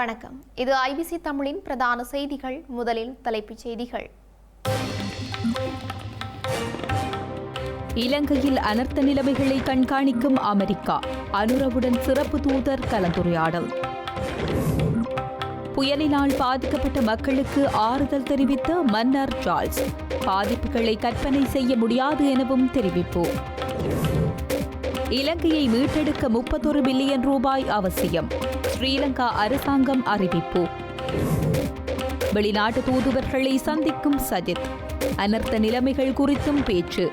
வணக்கம். இது ஐபிசி தமிழின் பிரதான செய்திகள். முதலில் தலைப்புச் செய்திகள். இலங்கையில் அனர்த்த நிலைமைகளை கண்காணிக்கும் அமெரிக்கா அனுரவுடன் சிறப்பு தூதர் கலந்துரையாடல். புயலினால் பாதிக்கப்பட்ட மக்களுக்கு ஆறுதல் தெரிவித்த மன்னர் சார்ல்ஸ். பாதிப்புகளை கற்பனை செய்ய முடியாது எனவும் தெரிவிப்பு. இலங்கையை மீட்டெடுக்க முப்பத்தொரு பில்லியன் ரூபாய் அவசியம். ஸ்ரீலங்கா அரசாங்கம் அறிவிப்பு. வெளிநாட்டு தூதுவர்களை சந்திக்கும் சஜித். அனர்த்த நிலைமைகள் குறித்தும் பேச்சு.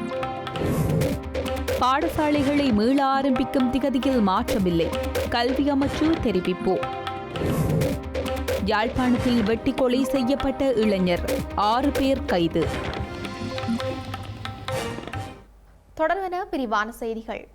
பாடசாலைகளை மீள ஆரம்பிக்கும் திகதியில் மாற்றமில்லை கல்வி அமைச்சு தெரிவிப்பு. யாழ்ப்பாணத்தில் வெட்டி கொலை செய்யப்பட்ட இளைஞர் ஆறு பேர் கைது. தொடர்வன விரிவான செய்திகள்.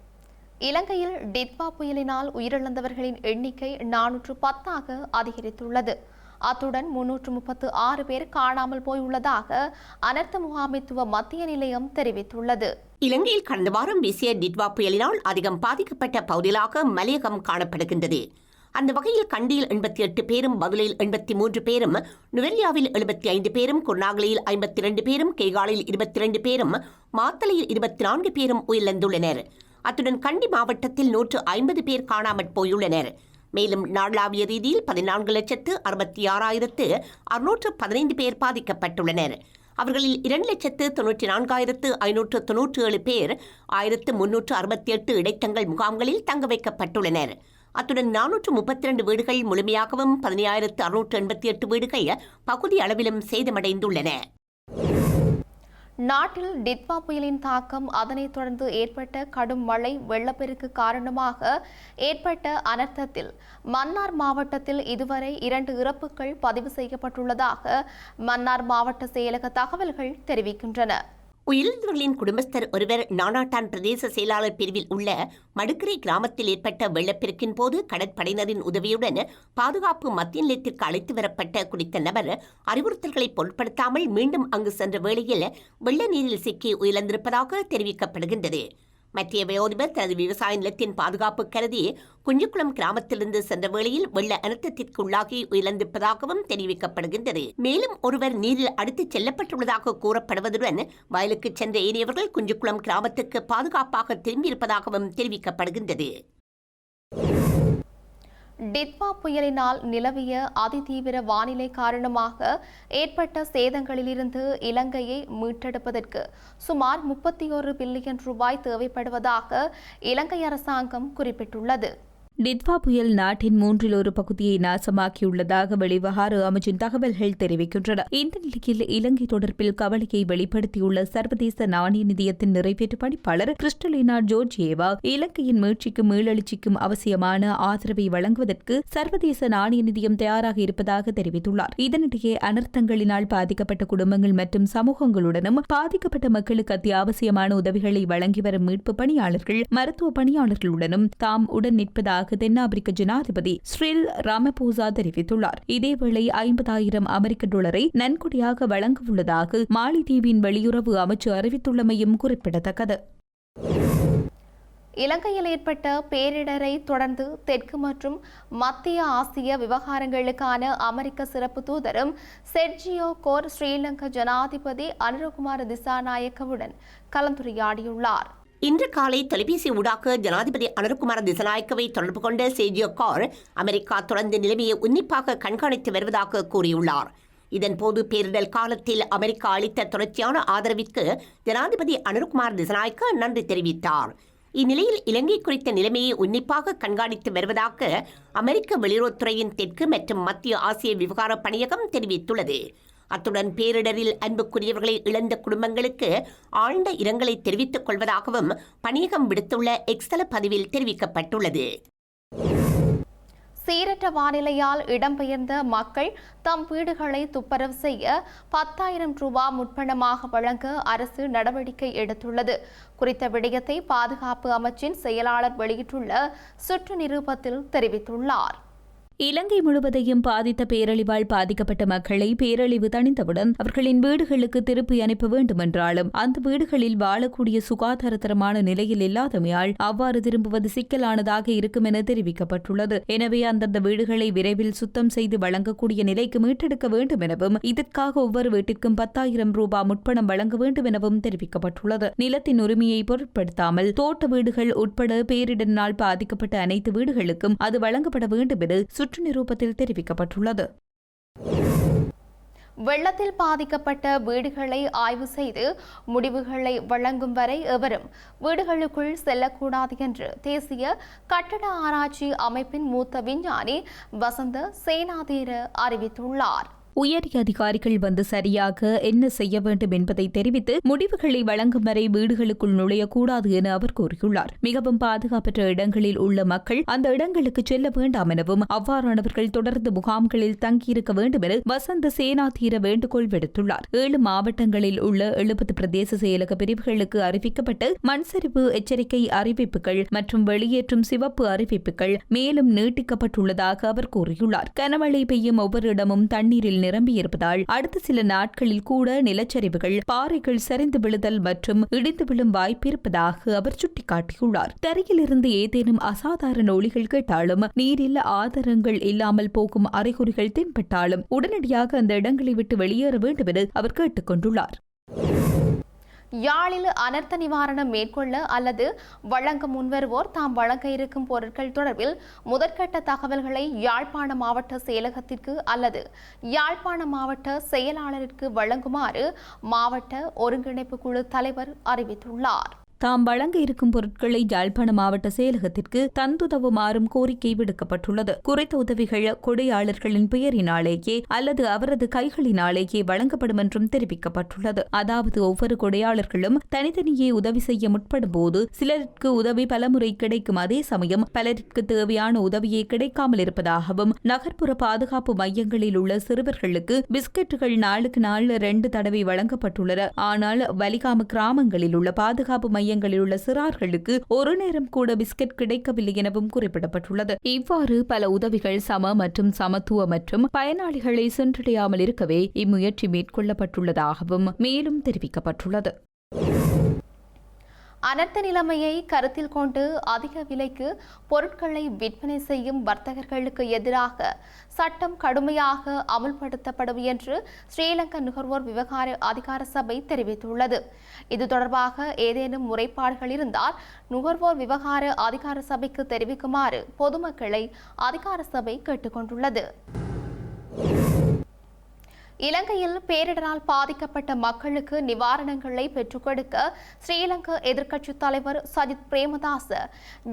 இலங்கையில் டித்வா புயலினால் உயிரிழந்தவர்களின் எண்ணிக்கை நானூற்று பத்தாக அதிகரித்துள்ளது. அத்துடன் முன்னூற்று முப்பத்து ஆறு பேர் காணாமல் போயுள்ளதாக அனர்த்த முகாமைத்துவ மத்திய நிலையம் தெரிவித்துள்ளது. இலங்கையில் கடந்த வாரம் வீசிய டிட்வா புயலினால் அதிகம் பாதிக்கப்பட்ட பகுதிகளாக மலையகம் காணப்படுகின்றது. அந்த வகையில் கண்டியில் எண்பத்தி எட்டு பேரும் பதுளையில் எண்பத்தி மூன்று பேரும் நுவெல்லியாவில் எழுபத்தி ஐந்து பேரும் குர்நாகலியில் ஐம்பத்தி இரண்டு பேரும் கேகாலில் இருபத்தி இரண்டு பேரும் மாத்தளையில் இருபத்தி நான்கு பேரும் உயிரிழந்துள்ளனர். அத்துடன் கண்டி மாவட்டத்தில் நூற்று ஐம்பது பேர் காணாமற் போயுள்ளனர். மேலும் நாளாவிய ரீதியில் பதினான்கு லட்சத்து அறுபத்தி ஆறாயிரத்து அறுநூற்று பதினைந்து பேர் பாதிக்கப்பட்டுள்ளனர். அவர்களில் இரண்டு லட்சத்து தொன்னூற்றி நான்காயிரத்து ஐநூற்று தொன்னூற்றி ஏழு பேர் ஆயிரத்து முன்னூற்று அறுபத்தி எட்டு இடைத்தங்கள் முகாம்களில் தங்க வைக்கப்பட்டுள்ளனர். அத்துடன் நானூற்று முப்பத்தி இரண்டு வீடுகள் முழுமையாகவும் பதினாயிரத்து அறுநூற்று எண்பத்தி எட்டு வீடுகள் பகுதி அளவிலும் சேதமடைந்துள்ளன. நாட்டில் டிட்வா புயலின் தாக்கம் அதனைத் தொடர்ந்து ஏற்பட்ட கடும் மழை வெள்ளப்பெருக்கு காரணமாக ஏற்பட்ட அனர்த்தத்தில் மன்னார் மாவட்டத்தில் இதுவரை இரண்டு இறப்புகள் பதிவு செய்யப்பட்டுள்ளதாக மன்னார் மாவட்ட செயலக தகவல்கள் தெரிவிக்கின்றன. உயிரிழந்தவர்களின் குடும்பஸ்தர் ஒருவர் நானாட்டான் பிரதேச செயலாளர் பிரிவில் உள்ள மடுக்கரை கிராமத்தில் ஏற்பட்ட வெள்ளப்பெருக்கின் போது கடற்படையினரின் உதவியுடன் பாதுகாப்பு மத்திய நிலையத்திற்கு அழைத்து வரப்பட்ட குறித்த நபர் அறிவுறுத்தல்களை பொருட்படுத்தாமல் மீண்டும் அங்கு சென்ற வேளையில் வெள்ள நீரில் சிக்கி உயிரிழந்திருப்பதாக தெரிவிக்கப்படுகின்றது. மத்திய வயோதிபர் தனது விவசாய நிலத்தின் பாதுகாப்பு கருதி குஞ்சுக்குளம் கிராமத்திலிருந்து சென்ற வேளையில் வெள்ள அனர்த்தத்திற்கு உள்ளாகி உயிரிழந்திருப்பதாகவும் தெரிவிக்கப்படுகின்றது. மேலும் ஒருவர் நீரில் அடித்துச் செல்லப்பட்டுள்ளதாக கூறப்படுவதுடன் வயலுக்கு சென்ற ஏனையவர்கள் குஞ்சுக்குளம் கிராமத்துக்கு பாதுகாப்பாக திரும்பியிருப்பதாகவும் தெரிவிக்கப்படுகின்றது. டிட்வா புயலினால் நிலவிய அதிதீவிர வானிலை காரணமாக ஏற்பட்ட சேதங்களிலிருந்து இலங்கையை மீட்டெடுப்பதற்கு சுமார் முப்பத்தி ஒரு பில்லியன் ரூபாய் தேவைப்படுவதாக இலங்கை அரசாங்கம் குறிப்பிட்டுள்ளது. டிட்வா புயல் நாட்டின் மூன்றில் ஒரு பகுதியை நாசமாக்கியுள்ளதாக வெளிவகார அமைச்சின் தகவல்கள் தெரிவிக்கின்றன. இந்த நிலையில் இலங்கை தொடர்பில் கவலையை வெளிப்படுத்தியுள்ள சர்வதேச நாணய நிதியத்தின் நிறைவேற்று பணிப்பாளர் கிறிஸ்டலினா ஜோர்ஜியேவா இலங்கையின் மீழ்ச்சிக்கும் மீளெழுச்சிக்கும் அவசியமான ஆதரவை வழங்குவதற்கு சர்வதேச நாணய நிதியம் தயாராக இருப்பதாக தெரிவித்துள்ளார். இதனிடையே அனர்த்தங்களினால் பாதிக்கப்பட்ட குடும்பங்கள் மற்றும் சமூகங்களுடனும் பாதிக்கப்பட்ட மக்களுக்கு அத்தியாவசியமான உதவிகளை வழங்கி வரும் மீட்பு பணியாளர்கள் மருத்துவ பணியாளர்களுடனும் தாம் உடன் நிற்பதாக தென்னாப்பிரிக்க ஜனாதிபதி ஸ்ரில் ராமபோசா தெரிவித்துள்ளார். இதேவேளை ஐம்பதாயிரம் அமெரிக்க டாலரை நன்கொடையாக வழங்கவுள்ளதாக மாலிதீவின் வெளியுறவு அமைச்சு அறிவித்துள்ளமையும் குறிப்பிடத்தக்கது. இலங்கையில் ஏற்பட்ட பேரிடரை தொடர்ந்து தெற்கு மற்றும் மத்திய ஆசிய விவகாரங்களுக்கான அமெரிக்க சிறப்பு தூதரும் செர்ஜியோ கோர் ஸ்ரீலங்கா ஜனாதிபதி அனுரகுமார் திசாநாயக்கவுடன் கலந்துரையாடியுள்ளார். இன்று காலை தொலைபேசி ஊடாக ஜனாதிபதி அனுர்குமார திசநாயக்கவை தொடர்பு கொண்ட சேஜியோ கார் அமெரிக்கா தொடர்ந்து நிலைமையை உன்னிப்பாக கண்காணித்து வருவதாக கூறியுள்ளார். இதன்போது பேரிடர் காலத்தில் அமெரிக்கா அளித்த தொடர்ச்சியான ஆதரவிற்கு ஜனாதிபதி அனுர்குமார் திசநாயக்க நன்றி தெரிவித்தார். இந்நிலையில் இலங்கை குறித்த நிலைமையை உன்னிப்பாக கண்காணித்து வருவதாக அமெரிக்க வெளியுறவுத்துறையின் தெற்கு மற்றும் மத்திய ஆசிய விவகார பணியகம் தெரிவித்துள்ளது. அத்துடன் பேரிடரில் அன்புக்குரியவர்களை இழந்த குடும்பங்களுக்கு ஆழ்ந்த இரங்கலை தெரிவித்துக் கொள்வதாகவும் பணியகம் விடுத்துள்ள எக்ஸல பதிவில் தெரிவிக்கப்பட்டுள்ளது. சீரற்ற வானிலையால் இடம்பெயர்ந்த மக்கள் தம் வீடுகளை துப்பரவு செய்ய பத்தாயிரம் ரூபாய் முற்பணமாக வழங்க அரசு நடவடிக்கை எடுத்துள்ளது. குறித்த விடயத்தை பாதுகாப்பு அமைச்சின் செயலாளர் வெளியிட்டுள்ள சுற்று நிரூபத்தில் தெரிவித்துள்ளார். இலங்கை முழுவதையும் பாதித்த பேரழிவால் பாதிக்கப்பட்ட மக்களை பேரழிவு தணிந்தவுடன் அவர்களின் வீடுகளுக்கு திருப்பி அனுப்ப வேண்டும் என்றாலும் அந்த வீடுகளில் வாழக்கூடிய சுகாதாரத்தரமான நிலையில் இல்லாதமையால் அவ்வாறு திரும்புவது சிக்கலானதாக இருக்கும் என தெரிவிக்கப்பட்டுள்ளது. எனவே அந்தந்த வீடுகளை விரைவில் சுத்தம் செய்து வழங்கக்கூடிய நிலைக்கு மீட்டெடுக்க வேண்டும் எனவும் இதற்காக ஒவ்வொரு வீட்டிற்கும் பத்தாயிரம் ரூபாய் முற்பணம் வழங்க வேண்டும் எனவும் தெரிவிக்கப்பட்டுள்ளது. நிலத்தின் உரிமையை பொருட்படுத்தாமல் தோட்ட வீடுகள் உட்பட பேரிடரினால் பாதிக்கப்பட்ட அனைத்து வீடுகளுக்கும் அது வழங்கப்பட வேண்டும் என சுற்று நிரூபத்தில் தெரிவிக்கப்பட்டுள்ளது. வெள்ளத்தில் பாதிக்கப்பட்ட வீடுகளை ஆய்வு செய்து முடிவுகளை வழங்கும் வரை எவரும் வீடுகளுக்குள் செல்லக்கூடாது என்று தேசிய கட்டட ஆராய்ச்சி அமைப்பின் மூத்த விஞ்ஞானி வசந்த சேனாதீர அறிவித்துள்ளார். உயரிய அதிகாரிகள் வந்து சரியாக என்ன செய்ய வேண்டும் என்பதை தெரிவித்து முடிவுகளை வழங்கும் வரை வீடுகளுக்குள் நுழையக்கூடாது என அவர் கூறியுள்ளார். மிகவும் பாதுகாப்பற்ற இடங்களில் உள்ள மக்கள் அந்த இடங்களுக்கு செல்ல வேண்டாம் எனவும் அவ்வாறானவர்கள் தொடர்ந்து முகாம்களில் தங்கியிருக்க வேண்டும் என வசந்த சேனாதீர வேண்டுகோள் விடுத்துள்ளார். ஏழு மாவட்டங்களில் உள்ள எழுபது பிரதேச செயலக பிரிவுகளுக்கு அறிவிக்கப்பட்டு மண்சரிவு எச்சரிக்கை அறிவிப்புகள் மற்றும் வெளியேற்றும் சிவப்பு அறிவிப்புகள் மேலும் நீட்டிக்கப்பட்டுள்ளதாக அவர் கூறியுள்ளார். கனமழை பெய்யும் ஒவ்வொரு இடமும் தண்ணீரில் நிரம்பியிருப்பதால் அடுத்த சில நாட்களில் கூட நிலச்சரிவுகள் பாறைகள் சரிந்து விழுதல் மற்றும் இடிந்து விழும் வாய்ப்பிருப்பதாக அவர் சுட்டிக்காட்டியுள்ளார். தரையிலிருந்து ஏதேனும் அசாதாரண ஒளிகள் கேட்டாலும் நீரில் ஆதாரங்கள் இல்லாமல் போகும் அறிகுறிகள் தென்பட்டாலும் உடனடியாக அந்த இடங்களை விட்டு வெளியேற வேண்டும் என அவர் கேட்டுக்கொண்டுள்ளார். யாழில் அனர்த்த நிவாரணம் மேற்கொள்ள அல்லது வழங்க முன்வருவோர் தாம் வழங்க இருக்கும் பொருட்கள் தொடர்பில் முதற்கட்ட தகவல்களை யாழ்ப்பாண மாவட்ட செயலகத்திற்கு அல்லது யாழ்ப்பாண மாவட்ட செயலாளருக்கு வழங்குமாறு மாவட்ட ஒருங்கிணைப்பு குழு தலைவர் அறிவித்துள்ளார். தாம் வழங்க இருக்கும் பொருட்களை யாழ்ப்பாண மாவட்ட செயலகத்திற்கு தந்துதவுமாறும் கோரிக்கை விடுக்கப்பட்டுள்ளது. குறைத்த உதவிகள் கொடையாளர்களின் பெயரினாலேயே அல்லது அவரது கைகளினாலேயே வழங்கப்படும் என்றும் தெரிவிக்கப்பட்டுள்ளது. அதாவது ஒவ்வொரு கொடையாளர்களும் தனித்தனியே உதவி செய்ய முற்படும் போது சிலருக்கு உதவி பலமுறை கிடைக்கும். அதே சமயம் பலருக்கு தேவையான உதவியே கிடைக்காமல் இருப்பதாகவும் நகர்ப்புற பாதுகாப்பு மையங்களில் உள்ள சிறுவர்களுக்கு பிஸ்கெட்டுகள் நாளுக்கு நாள் ரெண்டு தடவை வழங்கப்பட்டுள்ளன. ஆனால் வலிகாம கிராமங்களில் உள்ள பாதுகாப்பு மைய மையங்களில் உள்ள சிறார்களுக்கு ஒரு நேரம் கூட பிஸ்கட் கிடைக்கவில்லை எனவும் குறிப்பிடப்பட்டுள்ளது. இவ்வாறு பல உதவிகள் சம மற்றும் சமத்துவ மற்றும் பயனாளிகளை சென்றடையாமல் இருக்கவே இம்முயற்சி மேற்கொள்ளப்பட்டுள்ளதாகவும் மேலும் தெரிவிக்கப்பட்டுள்ளது. அனர்த்த நிலைமையை கருத்தில் கொண்டு அதிக விலைக்கு பொருட்களை விற்பனை செய்யும் வர்த்தகர்களுக்கு எதிராக சட்டம் கடுமையாக அமுல்படுத்தப்படும் என்று ஸ்ரீலங்கா நுகர்வோர் விவகார அதிகார சபை தெரிவித்துள்ளது. இது தொடர்பாக ஏதேனும் முறைப்பாடுகள் இருந்தால் நுகர்வோர் விவகார அதிகார சபைக்கு தெரிவிக்குமாறு பொதுமக்களை அதிகார சபை கேட்டுக்கொண்டுள்ளது. இலங்கையில் பேரிடரால் பாதிக்கப்பட்ட மக்களுக்கு நிவாரணங்களை பெற்றுக் கொடுக்க ஸ்ரீலங்கா எதிர்க்கட்சித் தலைவர் சஜித் பிரேமதாஸ்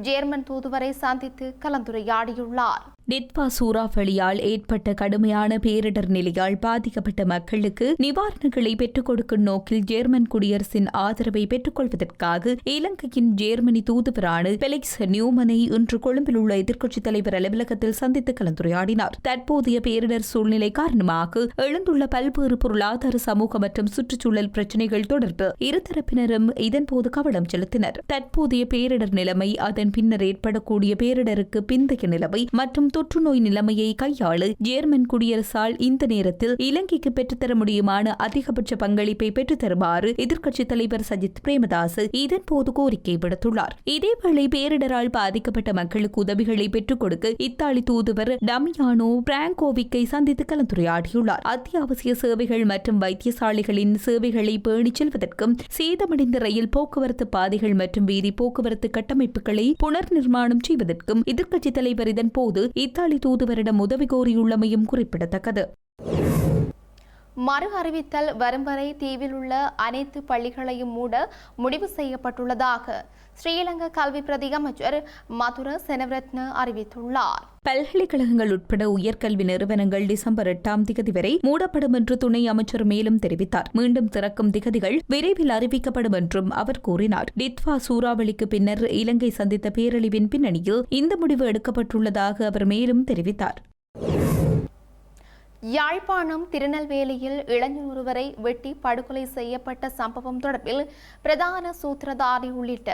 ஜேர்மன் தூதுவரை சந்தித்து கலந்துரையாடியுள்ளார். டிட்வா சூறாவளியால் ஏற்பட்ட கடுமையான பேரிடர் நிலையால் பாதிக்கப்பட்ட மக்களுக்கு நிவாரணங்களை பெற்றுக் கொடுக்கும் நோக்கில் ஜேர்மன் குடியரசின் ஆதரவை பெற்றுக்கொள்வதற்காக இலங்கையின் ஜேர்மனி தூதுவரான பெலிக்ஸ் நியூமனை இன்று கொழும்பில் உள்ள எதிர்க்கட்சித் தலைவர் அலுவலகத்தில் சந்தித்து கலந்துரையாடினார். தற்போதைய பேரிடர் சூழ்நிலை காரணமாக எழுந்துள்ள பல்வேறு பொருளாதார சமூக மற்றும் சுற்றுச்சூழல் பிரச்சினைகள் தொடர்பு இருதரப்பினரும் இதன்போது கவனம் செலுத்தினர். தற்போதைய பேரிடர் நிலைமை அதன் பின்னர் ஏற்படக்கூடிய பேரிடருக்கு பிந்தைய நிலைமை மற்றும் தொற்று நோய் நிலைமையை கையாள. ஜேர்மன் குடியரசால் இந்த நேரத்தில் இலங்கைக்கு பெற்றுத்தர முடியுமான அதிகபட்ச பங்களிப்பை பெற்றுத்தருமாறு எதிர்க்கட்சித் தலைவர் சஜித் பிரேமதாஸ் இதன்போது கோரிக்கை விடுத்துள்ளார். இதேவேளை பேரிடரால் பாதிக்கப்பட்ட மக்களுக்கு உதவிகளை பெற்றுக் கொடுக்க இத்தாலி தூதுவர் டமியானோ பிராங்கோவிக்கை சந்தித்து கலந்துரையாடியுள்ளார். அத்தியாவசிய சேவைகள் மற்றும் வைத்தியசாலைகளின் சேவைகளை பேணிச் செல்வதற்கும் சேதமடைந்த ரயில் போக்குவரத்து பாதைகள் மற்றும் வீதி போக்குவரத்து கட்டமைப்புகளை புனர் நிர்மாணம் செய்வதற்கும் எதிர்க்கட்சித் தலைவர் இதன்போது இத்தாலி தூதுவரிடம் உதவி கோரியுள்ளமையும் குறிப்பிடத்தக்கது. மறு அறிவித்தல் வரும் வரை தீவில் உள்ள அனைத்து பள்ளிகளையும் மூட முடிவு செய்யப்பட்டுள்ளதாக ஸ்ரீலங்கா கல்வி பிரதி அமைச்சர் மதுர செனவரத்ன அறிவித்துள்ளார். பல்கலைக்கழகங்கள் உட்பட உயர்கல்வி நிறுவனங்கள் டிசம்பர் எட்டாம் திகதி வரை மூடப்படும் என்று துணை அமைச்சர் மேலும் தெரிவித்தார். மீண்டும் திறக்கும் திகதிகள் விரைவில் அறிவிக்கப்படும் என்றும் அவர் கூறினார். டித்வா சூறாவளிக்கு பின்னர் இலங்கை சந்தித்த பேரழிவின் பின்னணியில் இந்த முடிவு எடுக்கப்பட்டுள்ளதாக அவர் மேலும் தெரிவித்தார். யாழ்ப்பாணம் திருநெல்வேலியில் இளைஞர் ஒருவரை வெட்டி படுகொலை செய்யப்பட்ட சம்பவம் தொடர்பில் பிரதான சூத்திரதாரி உள்ளிட்ட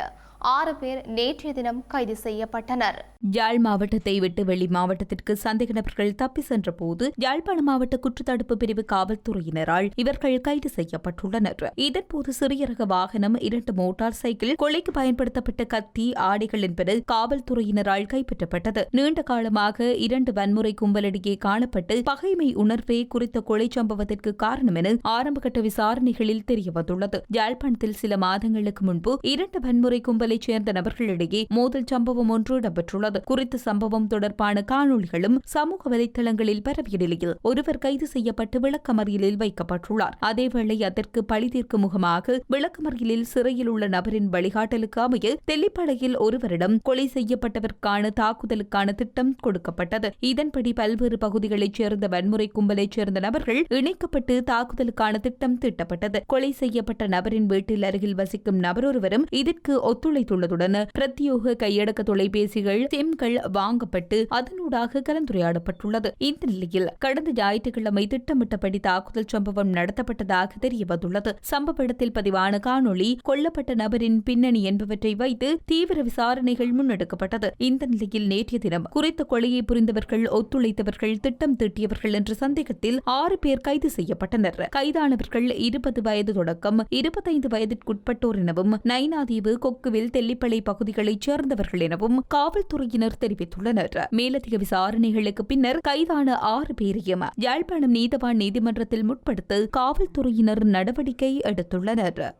ஆறு பேர் நேற்றைய தினம் கைது செய்யப்பட்டனர். யாழ் மாவட்டத்தை விட்டு வெளி மாவட்டத்திற்கு சந்தேக நபர்கள் தப்பி சென்ற போது யாழ்ப்பாண மாவட்ட குற்றத்தடுப்பு பிரிவு காவல்துறையினரால் இவர்கள் கைது செய்யப்பட்டுள்ளனர். இதன்போது சிறிய ரக வாகனம் இரண்டு மோட்டார் சைக்கிள் கொலைக்கு பயன்படுத்தப்பட்ட கத்தி ஆடைகள் என்பது காவல்துறையினரால் கைப்பற்றப்பட்டது. நீண்ட காலமாக இரண்டு வன்முறை கும்பலிடையே காணப்பட்டு பகைமை உணர்வே குறித்த கொலை சம்பவத்திற்கு காரணம் என ஆரம்பகட்ட விசாரணைகளில் தெரியவந்துள்ளது. யாழ்ப்பாணத்தில் சில மாதங்களுக்கு முன்பு இரண்டு வன்முறை கும்பலைச் சேர்ந்த நபர்களிடையே மோதல் சம்பவம் ஒன்று இடம்பெற்றுள்ளது. குறித்த சம்பவம் தொடர்பான காணொளிகளும் சமூக வலைதளங்களில் பரவிய நிலையில் ஒருவர் கைது செய்யப்பட்டு விளக்கமறியலில் வைக்கப்பட்டுள்ளார். அதேவேளை அதற்கு பழி தீர்க்கும் முகமாக விளக்கமறியலில் சிறையில் உள்ள நபரின் வழிகாட்டலுக்கு அமைய தெல்லிப்படையில் ஒருவரிடம் கொலை செய்யப்பட்டவருக்கான தாக்குதலுக்கான திட்டம் கொடுக்கப்பட்டது. இதன்படி பல்வேறு பகுதிகளைச் சேர்ந்த வன்முறை கும்பலைச் சேர்ந்த நபர்கள் இணைக்கப்பட்டு தாக்குதலுக்கான திட்டம் தீட்டப்பட்டது. கொலை செய்யப்பட்ட நபரின் வீட்டில் அருகில் வசிக்கும் நபரொருவரும் இதற்கு ஒத்துழைத்துள்ளதுடன் பிரத்யோக கையடக்க தொலைபேசிகள் சிம்கள் வாங்கப்பட்டு அதனூடாக கலந்துரையாடப்பட்டுள்ளது. இந்த நிலையில் கடந்த ஞாயிற்றுக்கிழமை திட்டமிட்டபடி தாக்குதல் சம்பவம் நடத்தப்பட்டதாக தெரியவந்துள்ளது. சம்பவ இடத்தில் பதிவான காணொளி கொல்லப்பட்ட நபரின் பின்னணி என்பவற்றை வைத்து தீவிர விசாரணைகள் முன்னெடுக்கப்பட்டது. இந்த நிலையில் நேற்றைய தினம் குறித்த கொலையை புரிந்தவர்கள் ஒத்துழைத்தவர்கள் திட்டம் தீட்டியவர்கள் என்ற சந்தேகத்தில் ஆறு பேர் கைது செய்யப்பட்டனர். கைதானவர்கள் இருபது வயது தொடக்கம் இருபத்தைந்து வயதிற்குட்பட்டோர் எனவும் நைனாதீவு கொக்குவில் தெல்லிப்பளை பகுதிகளைச் சேர்ந்தவர்கள் எனவும் காவல்துறை காவல்துறையினர் தெரிவித்துள்ளனர். மேலதிக விசாரணைகளுக்கு பின்னர் கைதான ஆறு பேரையும் யாழ்ப்பாணம் நீதவான் நீதிமன்றத்தில் முற்படுத்த காவல்துறையினர் நடவடிக்கை எடுத்துள்ளனர்.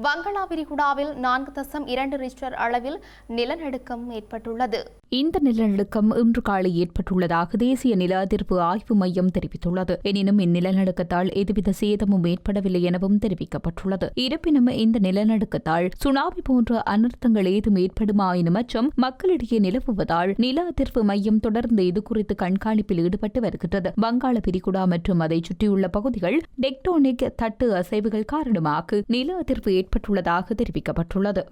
வங்களா விரிகுடாவில் நான்கு தசம் இரண்டு ரிஸ்டர் அளவில் நிலநடுக்கம் ஏற்பட்டுள்ளது. இந்த நிலநடுக்கம் இன்று காலை ஏற்பட்டுள்ளதாக தேசிய நில அதிர்வு ஆய்வு மையம் தெரிவித்துள்ளது. எனினும் இந்நிலநடுக்கத்தால் எதுவித சேதமும் ஏற்படவில்லை எனவும் தெரிவிக்கப்பட்டுள்ளது. இருப்பினும் இந்த நிலநடுக்கத்தால் சுனாமி போன்ற அனர்த்தங்கள் ஏதும் ஏற்படுமாயினும் அச்சம் மக்களிடையே நிலவுவதால் நில அதிர்வு மையம் தொடர்ந்து இதுகுறித்து கண்காணிப்பில் ஈடுபட்டு வருகின்றது. வங்காள பிரிகுடா மற்றும் அதை சுற்றியுள்ள பகுதிகள் டெக்டோனிக் தட்டு அசைவுகள் காரணமாக நில அதிர்வு ஏற்பட்டுள்ளதாக தெரிவிக்கப்பட்டுள்ளது.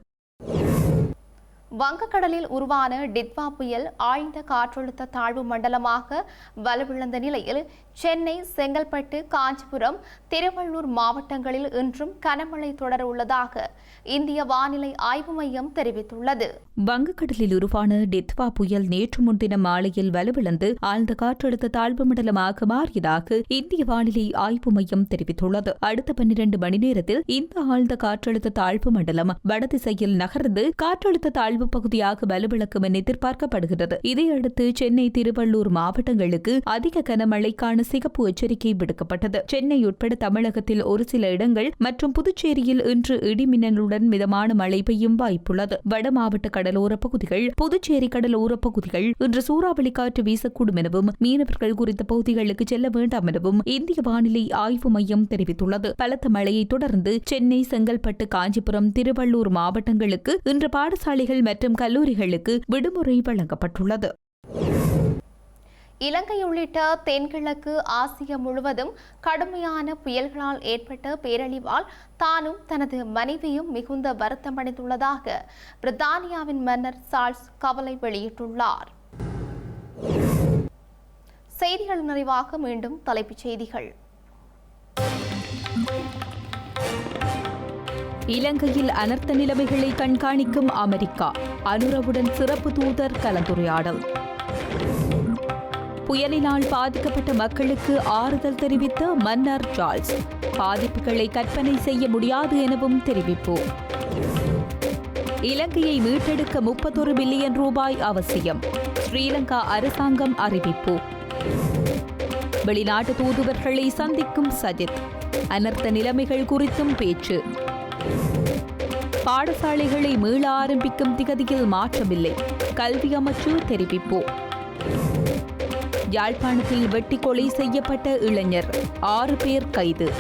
வங்கக்கடலில் உருவான டிட்வா புயல் ஆழ்ந்த காற்றழுத்த தாழ்வு மண்டலமாக வலுவிழந்த நிலையில் சென்னை செங்கல்பட்டு காஞ்சிபுரம் திருவள்ளூர் மாவட்டங்களில் இன்றும் கனமழை தொடர உள்ளதாக இந்திய வானிலை ஆய்வு மையம் தெரிவித்துள்ளது. வங்கக்கடலில் உருவான டெத்வா புயல் நேற்று முன்தினம் மாலையில் வலுவிழந்து ஆழ்ந்த காற்றழுத்த தாழ்வு மண்டலமாக மாறியதாக இந்திய வானிலை ஆய்வு மையம் தெரிவித்துள்ளது. அடுத்த பன்னிரண்டு மணி நேரத்தில் இந்த ஆழ்ந்த காற்றழுத்த தாழ்வு மண்டலம் வடதிசையில் நகர்ந்து காற்றழுத்த தாழ்வு பகுதியாக வலுவிழக்கும் என எதிர்பார்க்கப்படுகிறது. இதையடுத்து சென்னை திருவள்ளூர் மாவட்டங்களுக்கு அதிக கனமழைக்கான சிகப்பு எச்சரிக்கை விடுக்கப்பட்டது. சென்னை உட்பட தமிழகத்தில் ஒரு சில இடங்கள் மற்றும் புதுச்சேரியில் இன்று இடிமின்னலுடன் மிதமான மழை பெய்யும் வாய்ப்புள்ளது. வட மாவட்ட கடலோர பகுதிகள் புதுச்சேரி கடலோர பகுதிகள் இன்று சூறாவளி காற்று வீசக்கூடும் எனவும் மீனவர்கள் குறித்த பகுதிகளுக்கு செல்ல வேண்டாம் எனவும் இந்திய வானிலை ஆய்வு மையம் தெரிவித்துள்ளது. பலத்த மழையை தொடர்ந்து சென்னை செங்கல்பட்டு காஞ்சிபுரம் திருவள்ளூர் மாவட்டங்களுக்கு இன்று பாடசாலைகள் மற்றும் கல்லூரிகளுக்கு விடுமுறை வழங்கப்பட்டுள்ளது. இலங்கை உள்ளிட்ட தென்கிழக்கு ஆசியா முழுவதும் கடுமையான புயல்களால் ஏற்பட்ட பேரழிவால் தானும் தனது மனைவியும் மிகுந்த வருத்தமடைந்துள்ளதாக பிரித்தானியாவின் மன்னர் சார்ல்ஸ் கவலை வெளியிட்டுள்ளார். செய்திகள் நிறைவாக மீண்டும் தலைப்புச் செய்திகள். இலங்கையில் அனர்த்த நிலைமைகளை கண்காணிக்கும் அமெரிக்கா அனுரவுடன் சிறப்பு தூதர் கலந்துரையாடல். புயலினால் பாதிக்கப்பட்ட மக்களுக்கு ஆறுதல் தெரிவித்த மன்னர் சார்ல்ஸ் பாதிப்புகளை கற்பனை செய்ய முடியாது எனவும் தெரிவிப்பு. இலங்கையை மீட்டெடுக்க முப்பத்தொரு பில்லியன் ரூபாய் அவசியம் ஸ்ரீலங்கா அரசாங்கம் அறிவிப்பு. வெளிநாட்டு தூதுவர்களை சந்திக்கும் சஜித். அனர்த்த நிலைமைகள் குறித்தும் பேச்சு. பாடசாலைகளை மீள ஆரம்பிக்கும் திகதியில் மாற்றமில்லை. கல்வி அமைச்சு தெரிவிப்பு. யாழ்ப்பாணத்தில் வெட்டி கொலை செய்யப்பட்ட இளைஞர் ஆறு பேர் கைது.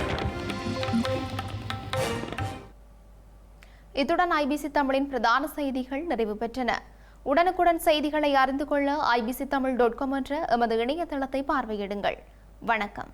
இத்துடன் ஐபிசி தமிழின் பிரதான செய்திகள் நிறைவு பெற்றன. உடனுக்குடன் செய்திகளை அறிந்து கொள்ள ஐபிசி தமிழ் டாட் காம் என்ற எமது இணையதளத்தை பார்வையிடுங்கள். வணக்கம்.